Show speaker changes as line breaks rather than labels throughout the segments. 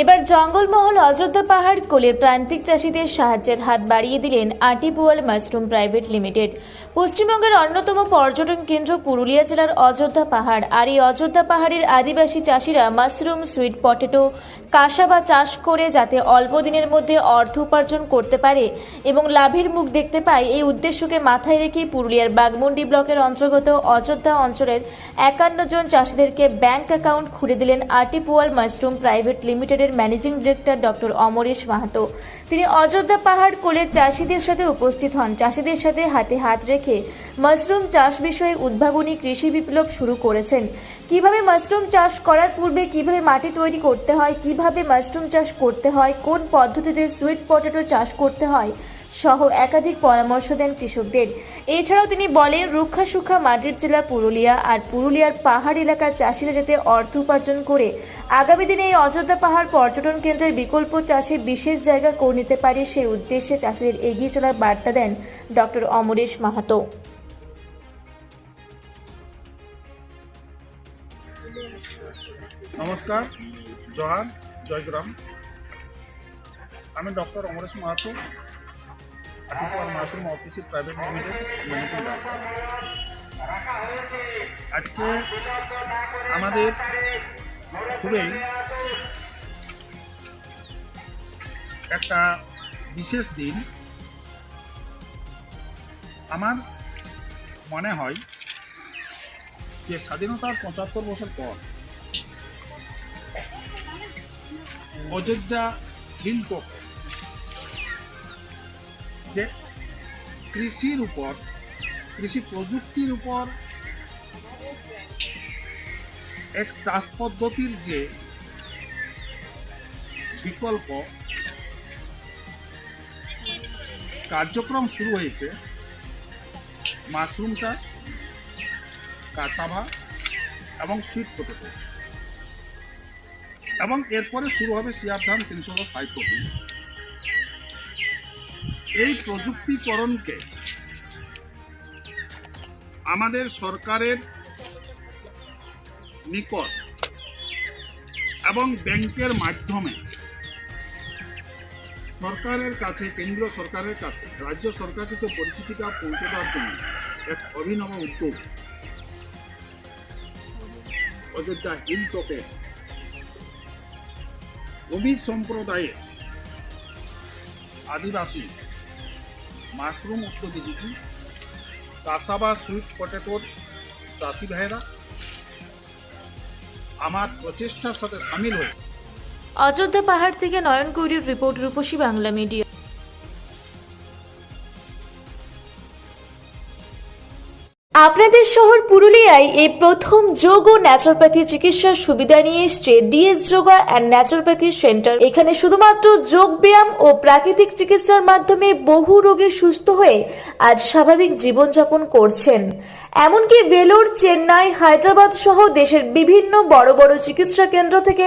এবার জঙ্গলমহল অযোধ্যা পাহাড় কোলের প্রান্তিক চাষিদের সাহায্যের হাত বাড়িয়ে দিলেন আটিপুয়াল মাশরুম প্রাইভেট লিমিটেড। পশ্চিমবঙ্গের অন্যতম পর্যটন কেন্দ্র পুরুলিয়া জেলার অযোধ্যা পাহাড়। আর এই অযোধ্যা পাহাড়ের আদিবাসী চাষিরা মাশরুম, সুইট পটেটো কাঁসাবা চাষ করে যাতে অল্প দিনের মধ্যে অর্থ উপার্জন করতে পারে এবং লাভের মুখ দেখতে পায়, এই উদ্দেশ্যকে মাথায় রেখে পুরুলিয়ার বাগমুন্ডি ব্লকের অন্তর্গত অযোধ্যা অঞ্চলের একান্ন জন চাষিদেরকে ব্যাংক অ্যাকাউন্ট খুলে দিলেন আর্টিপুয়াল মাশরুম প্রাইভেট লিমিটেডের managing director doctor Amaresh Mahato. তিনি অযোধ্যা পাহাড় কোলের চাষিদের সাথে উপস্থিত হন। চাষিদের সাথে হাতে হাত রেখে মাশরুম চাষ বিষয়ে উদ্ভাবনী কৃষি বিপ্লব শুরু করেছেন। কীভাবে মাশরুম চাষ করার পূর্বে কীভাবে মাটি তৈরি করতে হয়, কীভাবে মাশরুম চাষ করতে হয়, কোন পদ্ধতিতে সুইট পটেটো চাষ করতে হয় সহ একাধিক পরামর্শ দেন কৃষকদের। এছাড়াও তিনি বলেন, রুক্ষা সুক্ষা মাটির জেলা পুরুলিয়া আর পুরুলিয়ার পাহাড় এলাকার চাষিরা যাতে অর্থ উপার্জন করে, আগামী দিনে এই অযোধ্যা পাহাড় পর্যটন কেন্দ্রের বিকল্প চাষে বিশেষ জায়গা করে নিতে পারে সেই উদ্দেশ্যে চাষিদের এগিয়ে চলার বার্তা দেন ডক্টর অমরেশ মাহাতো।
নমস্কার, জহার, জয়গ্রাম। আমি ডক্টর অমরেশ মাহাতো আটিপুয়ার মাশরুম অফিসের প্রাইভেট লিমিটেড আজকে আমাদের খুবই একটা বিশেষ দিন। আমার মনে হয় যে স্বাধীনতার পঁচাত্তর বছর পর অযোধ্যা হিল টপ যে কৃষির উপর, কৃষি প্রযুক্তির উপর এক চাষ পদ্ধতির যে বিকল্প, কার্যক্রম শুরু হয়েছে। মাশরুম চাষ কাসাভা এবং সুইট পটেটো এবং এরপরে শুরু হবে সিয়ার ধান তিনশো দশ ফাইভ এই প্রযুক্তিকরণকে আমাদের সরকারের নিকট এবং ব্যাংকের মাধ্যমে সরকারের কাছে, কেন্দ্র সরকারের কাছে, রাজ্য সরকার কিছু পরিচিতিটা পৌঁছে দেওয়ার জন্য এক অভিনব উদ্যোগ। অযোধ্যা হিল টপের কবি সম্প্রদায়ের আদিবাসী মাশরুম উৎপাদিত কাসাবা সুইট পটেটোর চাষি ভাইরা আমার প্রচেষ্টার সাথে সামিল হয়ে।
অযোধ্যা পাহাড় থেকে নয়ন কৌরির রিপোর্ট রূপসী বাংলা মিডিয়া। আপনাদের শহর পুরুলিয়ায় এই প্রথম যোগ ও ন্যাচুরোপ্যাথি চিকিৎসার সুবিধা নিয়ে এসছে DS yoga and naturopathy centre এখানে শুধুমাত্র যোগ ব্যায়াম ও প্রাকৃতিক চিকিৎসার মাধ্যমে বহু রোগী সুস্থ হয়ে আজ স্বাভাবিক জীবনযাপন করছেন। এমনকি ভেলোর, চেন্নাই, হায়দ্রাবাদ সহ দেশের বিভিন্ন বড় বড় চিকিৎসা কেন্দ্র থেকে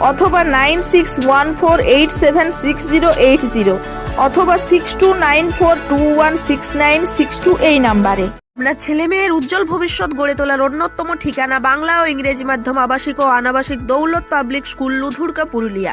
অথবা nine six one four eight seven six zero eight zero অথবা six two nine four two one six nine six two এই নাম্বারে। আপনার ছেলে মেয়ের উজ্জ্বল ভবিষ্যৎ গড়ে তোলার অন্যতম ঠিকানা বাংলা ও ইংরেজি মাধ্যম আবাসিক ও অনাবাসিক দৌলত পাবলিক স্কুল, লুধুরকা, পুরুলিয়া।